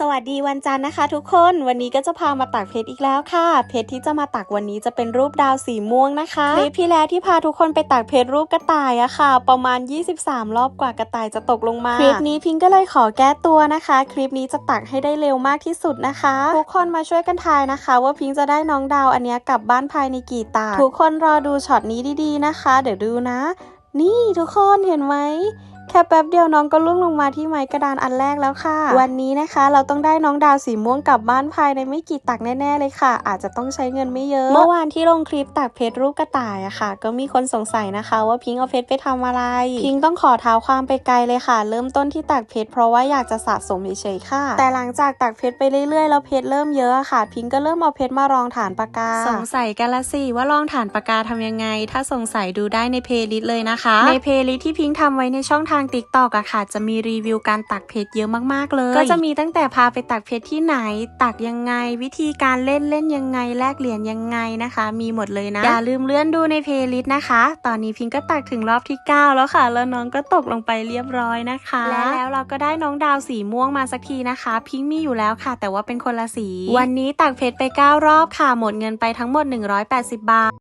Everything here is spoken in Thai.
สวัสดีวันจันทร์นะคะทุกคนวันนี้ก็จะพามาตักเพชรอีกแล้วค่ะ เพชรที่จะมาตักวันนี้จะเป็นรูปดาวสีม่วงนะคะคลิปที่แล้วที่พาทุกคนไปตักเพชรรูปกระต่ายอะค่ะ ประมาณ 23 รอบกว่ากระต่ายจะตกลงมาคลิปนี้พิงก็เลยขอแก้ตัวนะคะ คลิปนี้จะตักให้ได้เร็วมากที่สุดนะคะ ทุกคนมาช่วยกันทายนะคะ ว่าพิงจะได้น้องดาวอันนี้กลับบ้านภายในกี่ตาทุกคนรอดูช็อตนี้ดีๆนะคะ เดี๋ยวดูนะ นี่ทุกคนเห็นไหม ค่แป๊บเดียวน้องก็ล่วงลงมาที่ไม้กระดานอันแรกแล้วค่ะ วันนี้นะคะ เราต้องได้น้องดาวสีม่วงกลับบ้านภายในไม่กี่ตักแน่ๆเลยค่ะ อาจจะต้องใช้เงินไม่เยอะ เมื่อวานที่ลงคลิปตักเพชรรูปกระต่ายอะค่ะ ก็มีคนสงสัยนะคะ ว่าพิงค์เอาเพชรไปทำอะไร พิงค์ต้องขอเท้าความไปไกลเลยค่ะ เริ่มต้นที่ตักเพชรเพราะว่าอยากจะสะสมเฉยๆค่ะ แต่หลังจากตักเพชรไปเรื่อยๆแล้วเพชรเริ่มเยอะอะค่ะ พิงค์ก็เริ่มเอาเพชรมารองฐานปากกา สงสัยกันละสิว่ารองฐานปากกาทำยังไง ถ้าสงสัยดูได้ในเพลย์ลิสต์เลยนะคะ ในเพลย์ลิสต์ที่พิงค์ทำไว้ในช่องทางติ๊กตอกอะค่ะ จะมีรีวิวการตักเพชรเยอะมากๆเลย ก็จะมีตั้งแต่พาไปตักเพชรที่ไหน ตักยังไง วิธีการเล่นเล่นยังไงแลกเหรียญยังไงนะคะ มีหมดเลยนะ อย่าลืมเลื่อนดูในเพลย์ลิสต์นะคะ ตอนนี้พิงค์ก็ตักถึงรอบที่ 9 แล้วค่ะ แล้วน้องก็ตกลงไปเรียบร้อยนะคะ และแล้วเราก็ได้น้องดาวสีม่วงมาสักทีนะคะ พิงค์มีอยู่แล้วค่ะ แต่ว่าเป็นคนละสี วันนี้ตักเพชรไป 9 รอบค่ะ หมดเงินไปทั้งหมด 180 บาท